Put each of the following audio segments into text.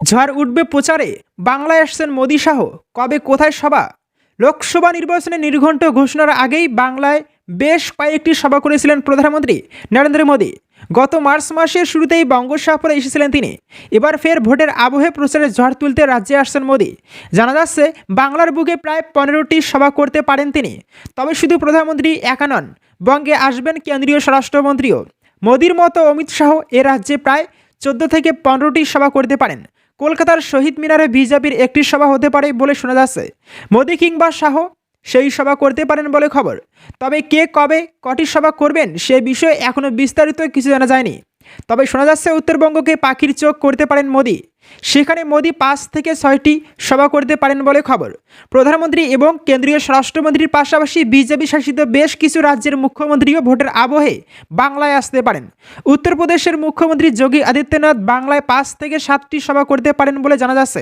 ঝড় উঠবে প্রচারে। বাংলায় আসছেন মোদী শাহ। কবে কোথায় সভা? লোকসভা নির্বাচনে নির্ঘণ্ট ঘোষণার আগেই বাংলায় বেশ কয়েকটি সভা করেছিলেন প্রধানমন্ত্রী নরেন্দ্র মোদী। গত মার্চ মাসের শুরুতেই বঙ্গোপসাগরে এসেছিলেন তিনি। এবার ফের ভোটের আবহে প্রচারের ঝড় তুলতে রাজ্যে আসছেন মোদী। জানা যাচ্ছে, বাংলার বুকে প্রায় পনেরোটি সভা করতে পারেন তিনি। তবে শুধু প্রধানমন্ত্রী একা নন, বঙ্গে আসবেন কেন্দ্রীয় স্বরাষ্ট্রমন্ত্রীও। মোদীর মতো অমিত শাহ এ রাজ্যে প্রায় চোদ্দ থেকে পনেরোটি সভা করতে পারেন। কলকাতার শহীদ মিনারে বিজেপির একটি সভা হতে পারে বলে শোনা যাচ্ছে। মোদী কিংবা শাহ সেই সভা করতে পারেন বলে খবর। তবে কে কবে কটি সভা করবেন সে বিষয়ে এখনও বিস্তারিত কিছু জানা যায়নি। তবে শোনা যাচ্ছে, উত্তরবঙ্গকে পাখির চোখ করতে পারেন মোদী। সেখানে মোদী পাঁচ থেকে ছয়টি সভা করতে পারেন বলে খবর। প্রধানমন্ত্রী এবং কেন্দ্রীয় স্বরাষ্ট্রমন্ত্রীর পাশাপাশি বিজেপি শাসিত বেশ কিছু রাজ্যের মুখ্যমন্ত্রীও ভোটের আবহে বাংলায় আসতে পারেন। উত্তরপ্রদেশের মুখ্যমন্ত্রী যোগী আদিত্যনাথ বাংলায় পাঁচ থেকে সাতটি সভা করতে পারেন বলে জানা যাচ্ছে।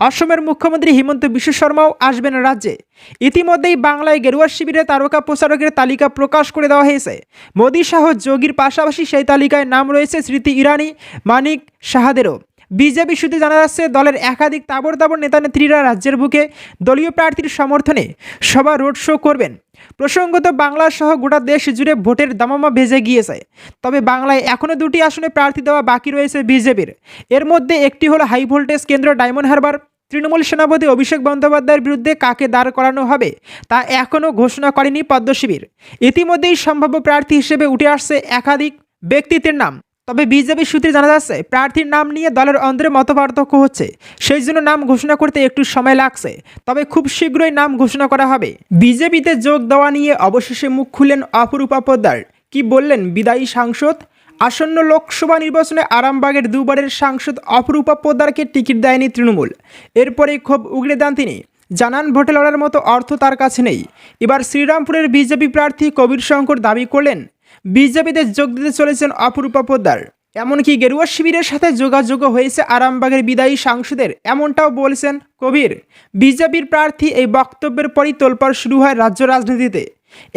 অসমের মুখ্যমন্ত্রী হিমন্ত বিশ্ব শর্মাও আসবেন রাজ্যে। ইতিমধ্যেই বাংলায় গেরুয়া শিবিরে তারকা প্রচারকের তালিকা প্রকাশ করে দেওয়া হয়েছে। মোদী শাহ যোগীর পাশাপাশি সেই তালিকায় নাম রয়েছে স্মৃতি ইরানি, মানিক শাহাদেরও বিজেপি সূত্রে জানা যাচ্ছে, দলের একাধিক তাবড় তাবড় নেতা নেত্রীরা রাজ্যের বুকে দলীয় প্রার্থীর সমর্থনে সভা রোড শো করবেন। প্রসঙ্গত, বাংলা সহ গোটা দেশ জুড়ে ভোটের দামামা ভেজে গিয়েছে। তবে বাংলায় এখনও দুটি আসনে প্রার্থী দেওয়া বাকি রয়েছে বিজেপির। এর মধ্যে একটি হলো হাই ভোল্টেজ কেন্দ্র ডায়মন্ড হারবার। তৃণমূল সেনাপতি অভিষেক বন্দ্যোপাধ্যায়ের বিরুদ্ধে কাকে দাঁড় করানো হবে, তা এখনও ঘোষণা করেনি পদ্মশিবির। ইতিমধ্যেই সম্ভাব্য প্রার্থী হিসেবে উঠে আসছে একাধিক ব্যক্তিত্বের নাম। তবে বিজেপি সূত্রে জানা যাচ্ছে, প্রার্থীর নাম নিয়ে দলের অন্তরে মতপার্থক্য হচ্ছে। সেই জন্য নাম ঘোষণা করতে একটু সময় লাগছে। তবে খুব শীঘ্রই নাম ঘোষণা করা হবে। বিজেপিতে যোগ দেওয়া নিয়ে অবশেষে মুখ খুললেন অপরূপা পোদ্দার। কি বললেন বিদায়ী সাংসদ? আসন্ন লোকসভা নির্বাচনে আরামবাগের দুবারের সাংসদ অপরূপা পোদ্দারকে টিকিট দেয়নি তৃণমূল। এরপরেই ক্ষোভ উগড়ে দেন তিনি। জানান, ভোটে লড়ার মতো অর্থ তার কাছে নেই। এবার শ্রীরামপুরের বিজেপি প্রার্থী কবির শঙ্কর দাবি করলেন বিজেপিতে যোগ দিতে চলেছেন অপরূপা পোদ্দার। এমনকি গেরুয়া শিবিরের সাথে যোগাযোগ হয়েছে আরামবাগের বিদায়ী সাংসদের, এমনটাও বলছেন কবির। বিজেপির প্রার্থী এই বক্তব্যের পরই তোলপাড় শুরু হয় রাজ্য রাজনীতিতে।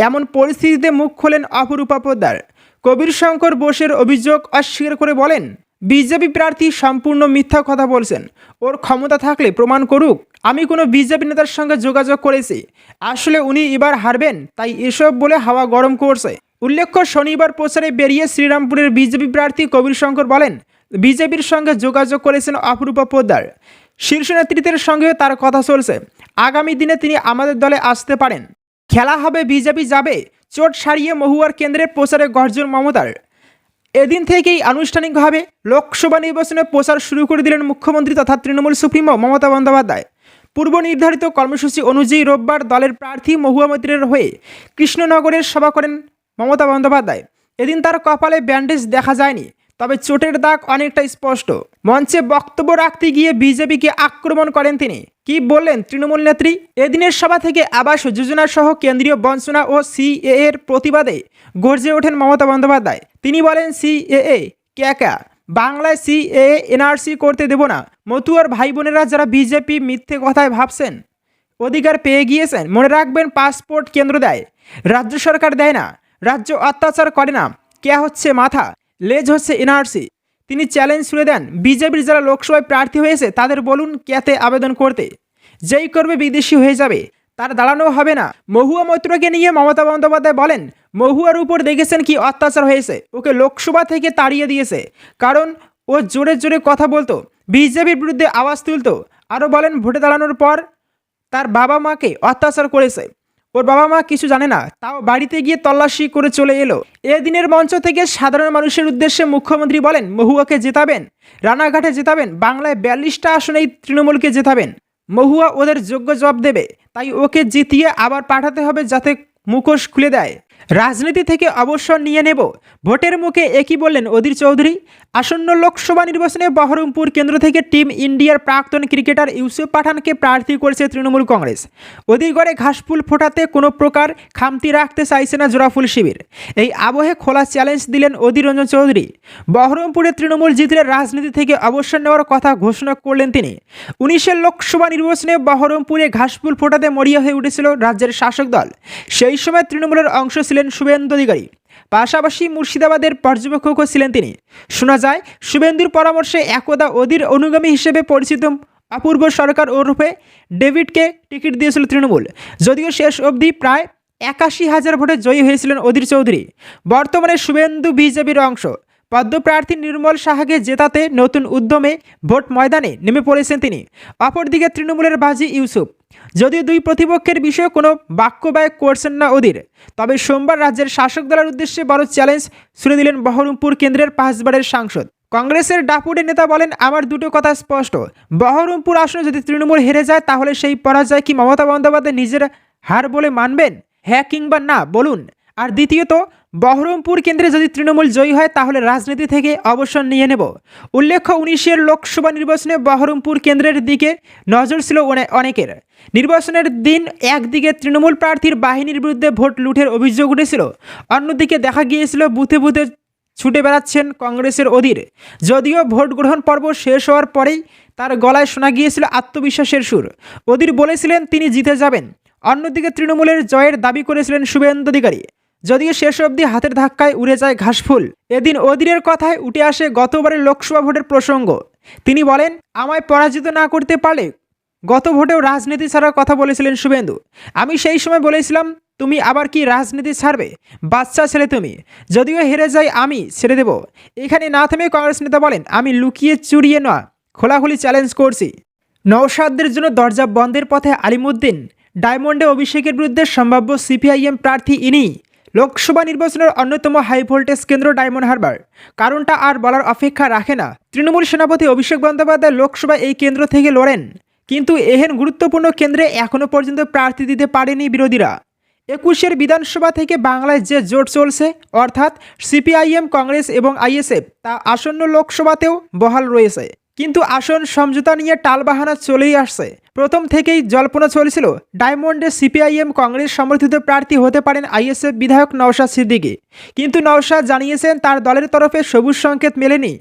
এমন পরিস্থিতিতে মুখ খোলেন অপরূপা পোদ্দার। কবির শঙ্কর বোসের অভিযোগ অস্বীকার করে বলেন, বিজেপি প্রার্থী সম্পূর্ণ মিথ্যা কথা বলছেন। ওর ক্ষমতা থাকলে প্রমাণ করুক, আমি কোনো বিজেপি নেতার সঙ্গে যোগাযোগ করেছি। আসলে উনি এবার হারবেন, তাই এসব বলে হাওয়া গরম করছে। উল্লেখ্য, শনিবার প্রচারে বেরিয়ে শ্রীরামপুরের বিজেপি প্রার্থী কবির শঙ্কর বলেন, বিজেপির সঙ্গে যোগাযোগ করেছেন অপরূপা পোদ্দার। শীর্ষ নেতৃত্বের সঙ্গেও তার কথা চলছে। আগামী দিনে তিনি আমাদের দলে আসতে পারেন। খেলা হবে, বিজেপি যাবে, চোট সারিয়ে মহুয়ার কেন্দ্রে প্রচারে গর্জন মমতার। এদিন থেকেই আনুষ্ঠানিকভাবে লোকসভা নির্বাচনে প্রচার শুরু করে দিলেন মুখ্যমন্ত্রী তথা তৃণমূল সুপ্রিমো মমতা বন্দ্যোপাধ্যায়। পূর্ব নির্ধারিত কর্মসূচি অনুযায়ী রোববার দলের প্রার্থী মহুয়া মৈত্রের হয়ে কৃষ্ণনগরের সভা করেন মমতা বন্দ্যোপাধ্যায়। এদিন তার কপালে ব্যান্ডেজ দেখা যায়নি, তবে চোটের দাগ অনেকটা স্পষ্ট। মঞ্চে বক্তব্য রাখতে গিয়ে বিজেপিকে আক্রমণ করেন তিনি। কি বললেন তৃণমূল নেত্রী? এদিনের সভা থেকে আবাস যোজনা সহ কেন্দ্রীয় বঞ্চনা ও সিএ এর প্রতিবাদে গর্জে ওঠেন মমতা বন্দ্যোপাধ্যায়। তিনি বলেন সিএএ ক্যাকা বাংলায় সিএ এনআরসি করতে দেব না। মতুয়ার ভাই বোনেরা যারা বিজেপি মিথ্যে কথায় ভাবছেন, অধিকার পেয়ে গিয়েছেন, মনে রাখবেন পাসপোর্ট কেন্দ্র দেয়। রাজ্য সরকার দেয় না। রাজ্য অত্যাচার করে না। কে হচ্ছে মাথা, লেজ হচ্ছে এনআরসি। তিনি চ্যালেঞ্জ ছুড়ে দেন, বিজেপির যারা লোকসভায় প্রার্থী হয়েছে, তাদের বলুন ক্যাতে আবেদন করতে। যেই করবে বিদেশি হয়ে যাবে, তার দাঁড়ানো হবে না। মহুয়া মৈত্রকে নিয়ে মমতা বন্দ্যোপাধ্যায় বলেন, মহুয়ার উপর দেখেছেন কি অত্যাচার হয়েছে, ওকে লোকসভা থেকে তাড়িয়ে দিয়েছে। কারণ ও জোরে জোরে কথা বলতো, বিজেপির বিরুদ্ধে আওয়াজ তুলতো, আরও বলেন ভোটে দাঁড়ানোর পর তার বাবা মাকে অত্যাচার করেছে। ওর বাবা মা কিছু জানে না, তাও বাড়িতে গিয়ে তল্লাশি করে চলে এলো। এ দিনের মঞ্চ থেকে সাধারণ মানুষের উদ্দেশ্যে মুখ্যমন্ত্রী বলেন, মহুয়াকে জেতাবেন, রানাঘাটে জেতাবেন, বাংলায় বিয়াল্লিশটা আসনেই তৃণমূলকে জেতাবেন। মহুয়া ওদের যোগ্য জবাব দেবে, তাই ওকে জিতিয়ে আবার পাঠাতে হবে যাতে মুখোশ খুলে দেয়। রাজনীতি থেকে অবসর নিয়ে নেব। ভোটের মুখে একই বললেন অধীর চৌধুরী। আসন্ন লোকসভা নির্বাচনে বহরমপুর কেন্দ্র থেকে টিম ইন্ডিয়ার প্রাক্তন ক্রিকেটার ইউসুফ পাঠানকে প্রার্থী করেছে তৃণমূল কংগ্রেস। অধিগড়ে ঘাসফুল ফোটাতে কোনো প্রকার খামতি রাখতে চাইছে না জোড়াফুল শিবির। এই আবহে খোলা চ্যালেঞ্জ দিলেন অধীর রঞ্জন চৌধুরী। বহরমপুরে তৃণমূল জিতলে রাজনীতি থেকে অবসর নেওয়ার কথা ঘোষণা করলেন তিনি। উনিশের লোকসভা নির্বাচনে বহরমপুরে ঘাসফুল ফোটাতে মরিয়া হয়ে উঠেছিল রাজ্যের শাসক দল। সেই সময় তৃণমূলের অংশ ছিলেন শুভেন্দু অধিকারী। পাশাপাশি মুর্শিদাবাদের পর্যবেক্ষকও ছিলেন তিনি। শোনা যায়, শুভেন্দুর পরামর্শে একদা অধীর অনুগামী হিসেবে পরিচিত অপূর্ব সরকার ওরফে ডেভিডকে টিকিট দিয়েছিল তৃণমূল। যদিও শেষ অবধি প্রায় একাশি হাজার ভোটে জয়ী হয়েছিলেন অধীর চৌধুরী। বর্তমানে শুভেন্দু বিজেপির অংশ। পদ্মপ্রার্থী নির্মল সাহাকে জেতাতে নতুন উদ্যমে ভোট ময়দানে নেমে পড়েছেন তিনি। অপরদিকে তৃণমূলের বাজি ইউসুফ। যদিও দুই প্রতিপক্ষের বিষয়ে কোনো বাক্য ব্যয় করছেন না অধীর, তবে সোমবার রাজ্যের শাসক দলের উদ্দেশ্যে বড় চ্যালেঞ্জ ছুড়ে দিলেন বহরমপুর কেন্দ্রের পাঁচবারের সাংসদ। কংগ্রেসের ডাপুডে নেতা বলেন, আমার দুটো কথা স্পষ্ট। বহরমপুর আসনে যদি তৃণমূল হেরে যায়, তাহলে সেই পরাজয় কি মমতা বন্দ্যোপাধ্যায় নিজের হার বলে মানবেন? হ্যাঁ কিংবা না, বলুন। আর দ্বিতীয়ত, বহরমপুর কেন্দ্রে যদি তৃণমূল জয়ী হয়, তাহলে রাজনীতি থেকে অবসর নিয়ে নেব। উল্লেখ্য, উনিশের লোকসভা নির্বাচনে বহরমপুর কেন্দ্রের দিকে নজর ছিল অনে- অনেকের। নির্বাচনের দিন একদিকে তৃণমূল প্রার্থীর বাহিনীর বিরুদ্ধে ভোট লুঠের অভিযোগ উঠেছিল। অন্যদিকে দেখা গিয়েছিল, বুথে বুথে ছুটে বেড়াচ্ছেন কংগ্রেসের অধীর। যদিও ভোট গ্রহণ পর্ব শেষ হওয়ার পরেই তার গলায় শোনা গিয়েছিল আত্মবিশ্বাসের সুর। অধীর বলেছিলেন, তিনি জিতে যাবেন। অন্যদিকে তৃণমূলের জয়ের দাবি করেছিলেন শুভেন্দু অধিকারী। যদিও শেষ অবধি হাতের ধাক্কায় উড়ে যায় ঘাসফুল। এদিন অধীরের কথায় উঠে আসে গতবারের লোকসভা ভোটের প্রসঙ্গ। তিনি বলেন, আমায় পরাজিত না করতে পারলে গত ভোটেও রাজনীতি ছাড়ার কথা বলেছিলেন শুভেন্দু। আমি সেই সময় বলেছিলাম, তুমি আবার কি রাজনীতি ছাড়বে? বাচ্চা ছেলে তুমি। যদিও হেরে যাই আমি, ছেড়ে দেব। এখানে না থেমে কংগ্রেস নেতা বলেন, আমি লুকিয়ে চুরিয়ে না, খোলাখুলি চ্যালেঞ্জ করছি। নওশাদদের জন্য দরজা বন্ধের পথে আলিমুদ্দিন, ডায়মন্ডে অভিষেকের বিরুদ্ধে সম্ভাব্য সিপিআইএম প্রার্থী ইনি। লোকসভা নির্বাচনের অন্যতম হাই ভোল্টেজ কেন্দ্র ডায়মন্ড হারবার কারণটা আর বলার অপেক্ষা রাখে না। তৃণমূল সেনাপতি অভিষেক বন্দ্যোপাধ্যায় লোকসভা এই কেন্দ্র থেকে লড়েন। কিন্তু এহেন গুরুত্বপূর্ণ কেন্দ্রে এখনও পর্যন্ত প্রার্থী দিতে পারেনি বিরোধীরা। একুশের বিধানসভা থেকে বাংলায় যে জোট চলছে, অর্থাৎ সিপিআইএম, কংগ্রেস এবং আইএসএফ, তা আসন্ন লোকসভাতেও বহাল রয়েছে। কিন্তু আসন সমঝোতা নিয়ে টালবাহানা চলেই আসছে। প্রথম থেকেই জল্পনা চলেছিল, ডায়মন্ডে সিপিআইএম কংগ্রেস সমর্থিত প্রার্থী হতে পারেন আইএসএফ বিধায়ক নওশাদ সিদ্দিকি। কিন্তু নওশাদ জানিয়েছেন তার দলের তরফে সবুজ সংকেত মেলেনি।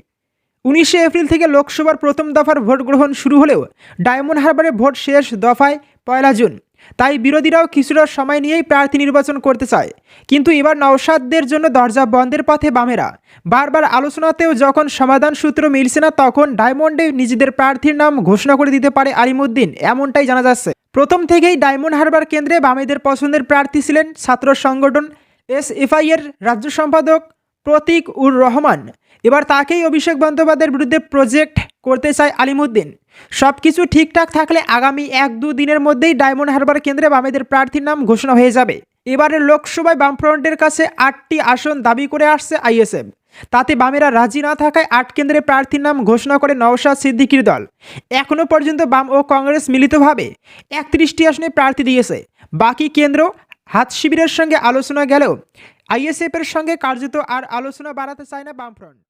উনিশে এপ্রিল থেকে লোকসভার প্রথম দফার ভোট গ্রহণ শুরু হলেও ডায়মন্ড হারবারে ভোট শেষ দফায় পয়লা জুন। তাই বিরোধীরাও কিছুটা সময় নিয়েই প্রার্থী নির্বাচন করতে চায়। কিন্তু এবার নওশাদদের জন্য দরজা বন্ধের পথে বামেরা। বারবার আলোচনাতেও যখন সমাধান সূত্র মিলছে না, তখন ডায়মন্ডে নিজেদের প্রার্থীর নাম ঘোষণা করে দিতে পারে আলিমুদ্দিন, এমনটাই জানা যাচ্ছে। প্রথম থেকেই ডায়মন্ড হারবার কেন্দ্রে বামেদের পছন্দের প্রার্থী ছিলেন ছাত্র সংগঠন এস এফআই এর রাজ্য সম্পাদক প্রতীক উর রহমান। এবার তাকেই অভিষেক বন্দ্যোপাধ্যায়ের বিরুদ্ধে প্রজেক্ট করতে চায় আলিমুদ্দিন। সব কিছু ঠিকঠাক থাকলে আগামী এক দু দিনের মধ্যেই ডায়মন্ড হারবার কেন্দ্রে বামেদের প্রার্থীর নাম ঘোষণা হয়ে যাবে। এবারের লোকসভায় বামফ্রন্টের কাছে আটটি আসন দাবি করে আসছে আইএসএফ। তাতে বামেরা রাজি না থাকায় আট কেন্দ্রে প্রার্থীর নাম ঘোষণা করে নওশাদ সিদ্দিকির দল। এখনও পর্যন্ত বাম ও কংগ্রেস মিলিতভাবে একত্রিশটি আসনে প্রার্থী দিয়েছে। বাকি কেন্দ্র হাত শিবিরের সঙ্গে আলোচনা গেলেও আইএসএফের সঙ্গে কার্যত আর আলোচনা বাড়াতে চায় না বামফ্রন্ট।